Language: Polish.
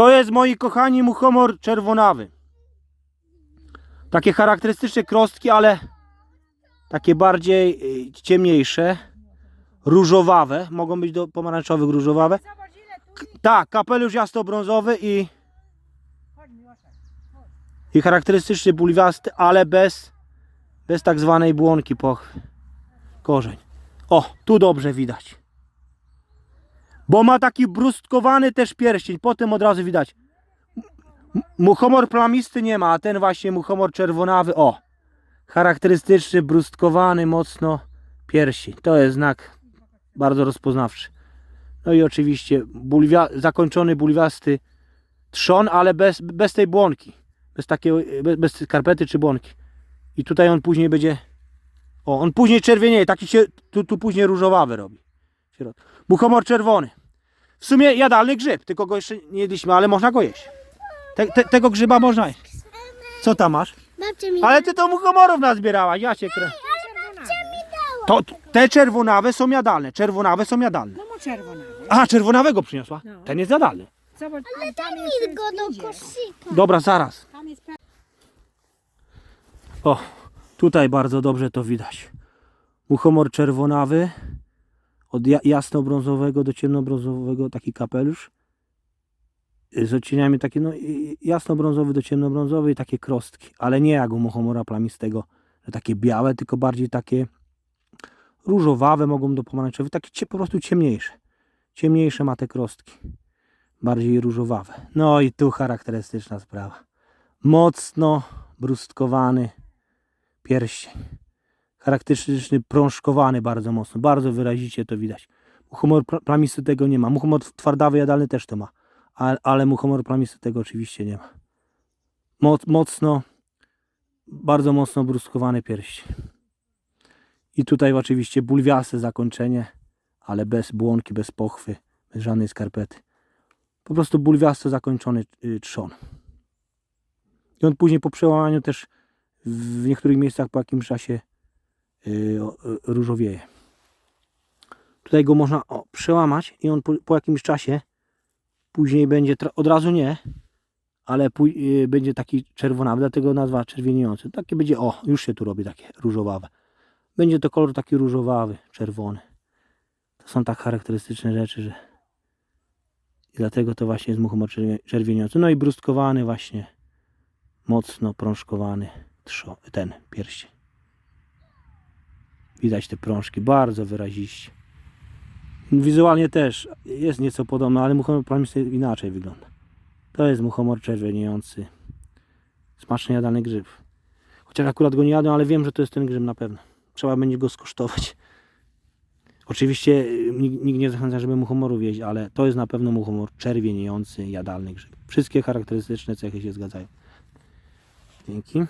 To jest, moi kochani, muchomor czerwonawy. Takie charakterystyczne krostki, ale takie bardziej y, ciemniejsze, różowawe. Mogą być do pomarańczowych różowawe. K- tak, kapelusz jasno-brązowy i, i charakterystyczny bulwiasty, ale bez, bez tak zwanej błonki pochwy. Korzeń. O, tu dobrze widać. Bo ma taki brustkowany też pierścień, potem od razu widać. Muchomor plamisty nie ma, a ten właśnie muchomor czerwonawy, o. Charakterystyczny, brustkowany mocno pierścień. To jest znak bardzo rozpoznawczy. No i oczywiście bulwia, zakończony bulwiasty trzon, ale bez, bez tej błonki. Bez takiej, bez, bez skarpety czy błonki. I tutaj on później będzie, o, on później czerwienieje, taki się, tu, tu później różowawy robi. Muchomor czerwony. W sumie jadalny grzyb, tylko go jeszcze nie jedliśmy, ale można go jeść. Te, te, tego grzyba można jeść. Co tam masz? Babcia mi Ale ty to muchomorów nazbierałaś, ja cię krę. To te czerwonawe są jadalne, czerwonawe są jadalne. No mu czerwonawy. A, czerwonawego przyniosła? No. Ten jest jadalny. Zobacz, ale tam jest go do koszyka. Dobra, zaraz. Tam jest pra- O, tutaj bardzo dobrze to widać. Muchomor czerwonawy, od ja- jasno-brązowego do ciemnobrązowego taki kapelusz. Y, Z odcieniami takie, no jasno-brązowy do ciemnobrązowy i takie krostki, ale nie jak u plamistego, że takie białe, tylko bardziej takie różowawe mogą do pomarańczowych, takie po prostu ciemniejsze. Ciemniejsze ma te krostki, bardziej różowawe. No i tu charakterystyczna sprawa. Mocno brustkowany pierścień. Charakterystyczny, prążkowany bardzo mocno. Bardzo wyrazicie to widać. Muchomor pla- plamisty tego nie ma. Muchomor twardawy jadalny też to ma. Ale, ale muchomor plamisty tego oczywiście nie ma. Moc, mocno, bardzo mocno brustkowany pierścień. I tutaj oczywiście bulwiaste zakończenie, ale bez błonki, bez pochwy, bez żadnej skarpety. Po prostu bulwiasto zakończony y, trzon. I on później po przełamaniu też w niektórych miejscach po jakimś czasie różowieje. Tutaj go można o, przełamać i on po, po jakimś czasie później będzie, od razu nie, ale pój- yy, będzie taki czerwonawy, dlatego nazwa czerwieniący. Takie będzie, o, już się tu robi takie różowawe. Będzie to kolor taki różowawy, czerwony. To są tak charakterystyczne rzeczy, że i dlatego to właśnie jest muchomor czerwie- czerwieniący. No i brustkowany właśnie, mocno prążkowany ten pierścień. Widać te prążki bardzo wyraziście. Wizualnie też jest nieco podobne, ale muchomor plamisty inaczej wygląda. To jest muchomor czerwieniejący. Smaczny jadany grzyb. Chociaż akurat go nie jadłem, ale wiem, że to jest ten grzyb na pewno. Trzeba będzie go skosztować. Oczywiście y, nikt, nikt nie zachęca, żeby muchomorów jeść, ale to jest na pewno muchomor czerwieniejący, jadalny grzyb. Wszystkie charakterystyczne cechy się zgadzają. Dzięki.